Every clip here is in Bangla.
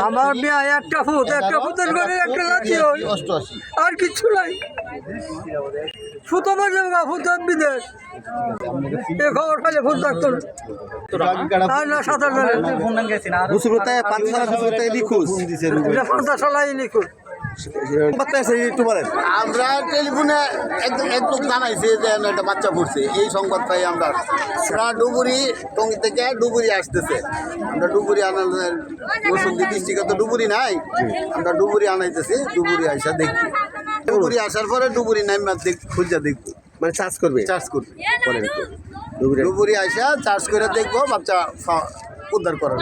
আমার মেয়ে একটা ফুট একটা ফুটের করে একটা লাঠি ওই আর কিচ্ছু নাই। বিদেশ। এ খবর খালি ডাক্তার। আর না সাঁতার জানে নিখোঁজ। সালাই বলেন আমরা টেলিফোনে এক এক লোক জানাইছে যে একটা বাচ্চা পড়ছে। এই সংবাদ পাই আমরা আমরা ডুবুরি টঙ্গি থেকে ডুবুরি আসতেছে। আমরা ডুবুরি আনার মুসুন্দি ডিস্ট্রিক্টে তো ডুবুরি নাই। আমরা ডুবুরি আনাইতেছি ডুবুরি আইসা দেখব ডুবুরি আসার পরে ডুবুরি নাইমা দেখ খুঁজা দেখব। মানে চার্জ করবে? চার্জ করব। ডুবুরে। ডুবুরি আইসা চার্জ করে দেখব বাচ্চা উদ্ধার করার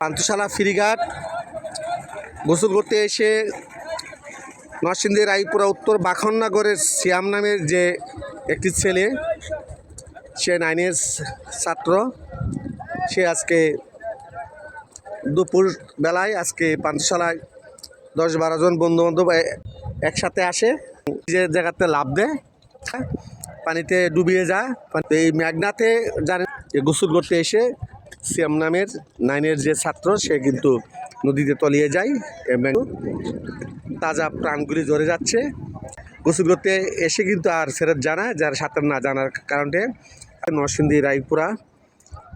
পান্থশালা ফিরিঘাট, গোসল করতে এসে নরসিংদী, রায়পুরা, উত্তর বাখননগরের শ্যাম নামের যে একটি ছেলে, সে নাইনের ছাত্র, সে আজকে দুপুর বেলায় আজকে পান্থশালায় দশ বারো জন বন্ধু বান্ধব একসাথে আসে, যে জায়গাতে লাভ দেয়। পানিতে ডুবিয়ে যায়। এই মেঘনাতে জানেন যে গোসল করতে এসে সিয়াম নামের নাইনের যে ছাত্র সে কিন্তু নদীতে তলিয়ে যায় এবং তাজা প্রাণগুলি জ্বরে যাচ্ছে। গোসল করতে এসে কিন্তু আর ফেরত জানা যার সাঁতার না জানার কারণে নরসিংদী রায়পুরা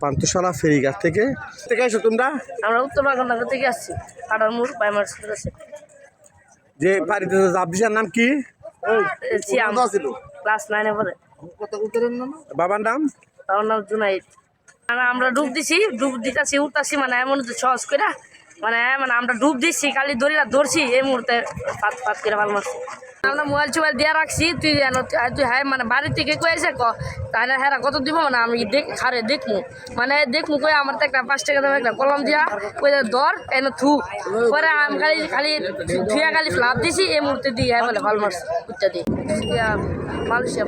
পান্তশালা ফেরিঘাট থেকে থেকে এসো তোমরা। আমরা উত্তর বাগাননগর থেকে আসছি যে বাড়িতে নাম কি? ক্লাস নাইনে পড়ে। বাবার নাম? বাবার নাম জুনাইদ। মানে আমরা ডুব দিছি ডুব দিতেছি উঠতেছি মানে এমন সহজ করে মানে মানে আমরা ডুব দিচ্ছি খালি দড়িটা ধরছি এই মুহূর্তে পাত পাত করে ভালো মারছি। আমরা মোবাইল চোবাইল দিয়ে রাখছি, তুই তুই হ্যাঁ মানে বাড়ি থেকে কয়েছে ক, তাহলে হ্যাঁ কত দিব মানে আমি দেখ, হারে দেখমু। মানে দেখমু কই আমার তো একটা পাঁচ টাকা দাম একটা কলম দিয়া কই দর এন থু। পরে আমি খালি খালি থুয়া খালি ফ্লাপ দিছি, এই মুহূর্তে দিয়ে হ্যাঁ বলে ভালো দিই মালয়েশিয়া